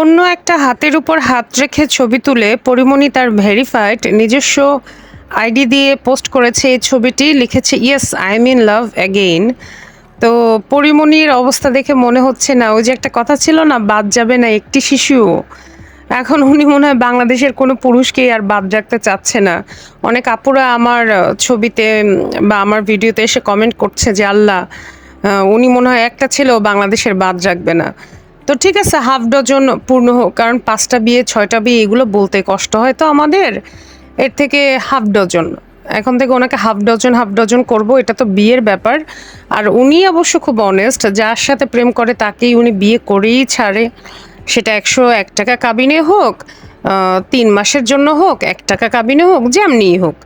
অন্য একটা হাতের উপর হাত রেখে ছবি তুলে পরিমণি তার ভেরিফাইড নিজস্ব আইডি দিয়ে পোস্ট করেছে এই ছবিটি, লিখেছে yes I mean love again তো পরিমণির অবস্থা দেখে মনে হচ্ছে না, ওই যে একটা কথা ছিল না, বাদ যাবে না একটি শিশুও। এখন উনি মনে হয় বাংলাদেশের কোনো পুরুষকেই আর বাদ রাখতে চাচ্ছে না। অনেক আপুরা আমার ছবিতে বা আমার ভিডিওতে এসে কমেন্ট করছে যে, আল্লাহ উনি মনে হয় একটা ছেলেও বাংলাদেশের বাদ রাখবে না। তো ঠিক আছে হাফ ডজন পূর্ণ হোক, কারণ পাঁচটা বিয়ে, ছয়টা বিয়ে, এগুলো বলতে কষ্ট হয় তো আমাদের। এর থেকে হাফ ডজন এখন থেকে ওনাকে হাফ ডজন হাফ ডজন করব, এটা তো বিয়ের ব্যাপার। আর উনি অবশ্য খুব অনেস্ট যার সাথে প্রেম করে তাকেই উনি বিয়ে করেই ছাড়ে। সেটা একশো এক টাকা কাবিনে হোক তিন মাসের জন্য হোক, এক টাকা কাবিনে হোক, যেমনিই হোক।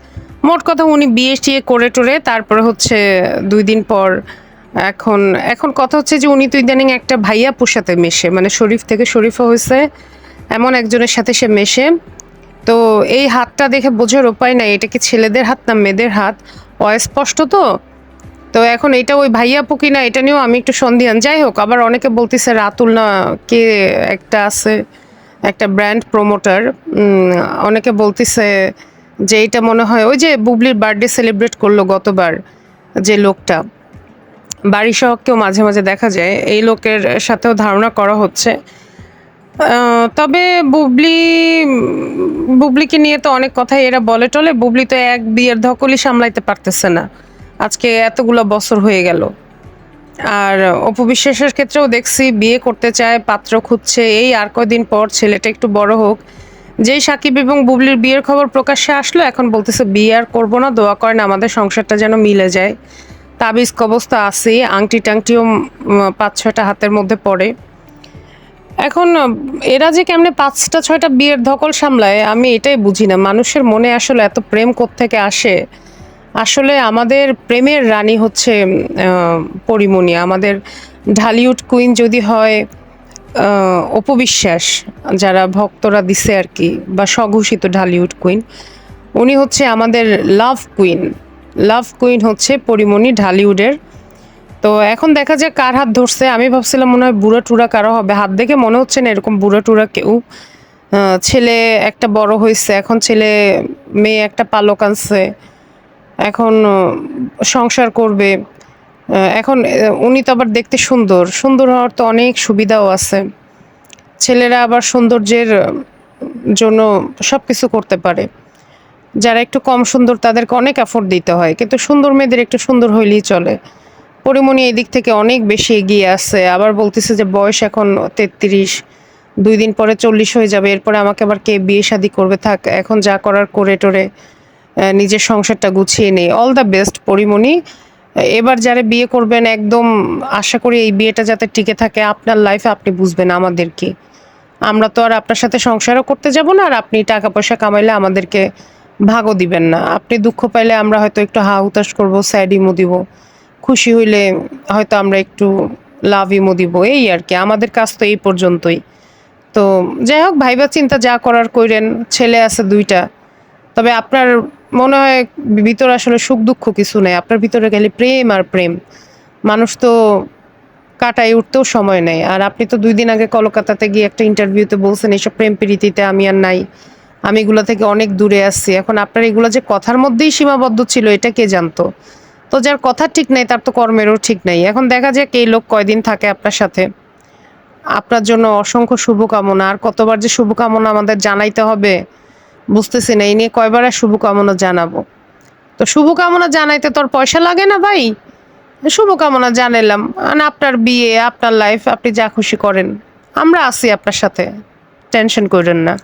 মোট কথা উনি বিয়ে টিয়ে করে টোরে তারপরে হচ্ছে দুই দিন পর এখন এখন কথা হচ্ছে যে উনি তো ইদানিং একটা ভাইয়া পোষাতে মেশে মানে শরীফ থেকে শরীফা হয়েছে, এমন একজনের সাথে সে মেশে। তো এই হাতটা দেখে বোঝার উপায় নাই, এটা কি ছেলেদের হাত না মেয়েদের হাত? অস্পষ্ট তো। তো এখন এটা ওই ভাইয়া পুকি না, এটা নিয়েও আমি একটু সন্দিহান। যাই হোক, আবার অনেকে বলতেছে রাতুল না কে একটা আছে, একটা ব্র্যান্ড প্রমোটার। অনেকে বলতেছে যে এটা মনে হয় ওই যে বুবলির বার্থডে সেলিব্রেট করল গতবার যে লোকটা। বাড়ি সহকেও মাঝে মাঝে দেখা যায়। এই লোকের সাথেও ধারণা করা হচ্ছে। তবে বুবলি, বুবলিকে নিয়ে তো অনেক কথাই এরা বলে টলে। বুবলি তো এক বিয়ের ধকলই সামলাইতে পারতেছে না। আজকে এতগুলো বছর হয়ে গেল। আর অপবিশ্বাসের ক্ষেত্রেও দেখছি বিয়ে করতে চায়, পাত্র খুঁজছে। এই আর কয়দিন পর ছেলেটা একটু বড় হোক। যেই সাকিব এবং বুবলির বিয়ের খবর প্রকাশ্যে আসলো, এখন বলতেছে, বিয়ে আর করব না, দোয়া করেন, আমাদের সংসারটা যেন মিলে যায়। তাবিজ কবস্তা আছে, আংটি টাংটিও পাঁচ ছয়টা হাতের মধ্যে পড়ে। এখন, এরা যে কেমনে পাঁচটা ছয়টা বিয়ের ধকল সামলায়, আমি এটাই বুঝি না। মানুষের মনে আসলে এত প্রেম থেকে আসে? আসলে আমাদের প্রেমের রানী হচ্ছে পরিমণি। আমাদের ঢালিউড কুইন যদি হয় অপবিশ্বাস যারা ভক্তরা দিছে আর কি, বা স্বঘোষিত ঢালিউড কুইন, উনি হচ্ছে আমাদের লাভ কুইন। লাভ কুইন হচ্ছে পরিমণি ঢালিউডের। তো এখন দেখা যায় কার হাত ধরছে। আমি ভাবছিলাম মনে হয় বুড়া টুরা কারও হবে। হাত দেখে মনে হচ্ছে না এরকম বুড়া টুরা কেউ। ছেলে একটা বড় হয়েছে, এখন ছেলে, মেয়ে একটা পালক আনছে, এখন সংসার করবে। এখন উনি তো আবার দেখতে সুন্দর। সুন্দর হওয়ার তো অনেক সুবিধাও আছে। ছেলেরা আবার সৌন্দর্যের জন্য সব কিছু করতে পারে। যারা একটু কম সুন্দর, তাদেরকে অনেক এফোর্ট দিতে হয়। কিন্তু সুন্দর মেয়েদের একটু সুন্দর হইলেই চলে। পরিমণি এই দিক থেকে অনেক বেশি এগিয়ে আছে। আবার বলতেছে যে, বয়স এখন তেত্রিশ, দুই দিন পরে চল্লিশ হয়ে যাবে। এরপরে আমাকে আবার কে বিয়ে শাদি করবে? থাক, এখন যা করার করে টোরে নিজের সংসারটা গুছিয়ে নেই। All the best Porimoni. এবার যারা বিয়ে করবেন, একদম আশা করি এই বিয়েটা যাতে টিকে থাকে, আপনার লাইফে আপনি বুঝবেন আমাদেরকে। আমরা তো আর আপনার সাথে সংসারও করতে যাব না, আর আপনি টাকা পয়সা কামাইলে আমাদেরকে ভাগও দিবেন না। আপনি দুঃখ পাইলে আমরা হয়তো একটু হা হুতাশ করব স্যাড ইমো দিব। খুশি হইলে হয়তো আমরা একটু লাভ ইমো দিব। এই আর কি, আমাদের কাজ তো এই পর্যন্তই। তো যাই হোক, ভাইবা চিন্তা যা করার কইরেন, ছেলে আছে দুইটা। তবে আপনার মনে হয় ভিতরে আসলে সুখ দুঃখ কিছু নেই। আপনার ভিতরে গেলে প্রেম আর প্রেম। মানুষ তো কাটায়, উঠতেও সময় নেই। আর আপনি তো দুই দিন আগে কলকাতাতে গিয়ে একটা ইন্টারভিউতে বলছেন, এইসব প্রেম প্রীতিতে আমি আর নাই। আমি এগুলো থেকে অনেক দূরে আসছি এখন আপনার এগুলো যে কথার মধ্যেই সীমাবদ্ধ ছিল, এটা কে জানতো? তো যার কথা ঠিক নাই, তার তো কর্মেরও ঠিক নাই। এখন দেখা যাক এই লোক কয়দিন থাকে আপনার সাথে। আপনার জন্য অসংখ্য শুভকামনা। আর কতবার যে শুভকামনা আমাদের জানাইতে হবে, বুঝতেছি না। এই নিয়ে কয়বার আর শুভকামনা জানাব? তো শুভকামনা জানাইতে তোর পয়সা লাগে না ভাই। শুভকামনা জানাইলাম। আর আপনার বিয়ে, আপনার লাইফ আপনি যা খুশি করেন। আমরা আছি আপনার সাথে। টেনশন করেন না।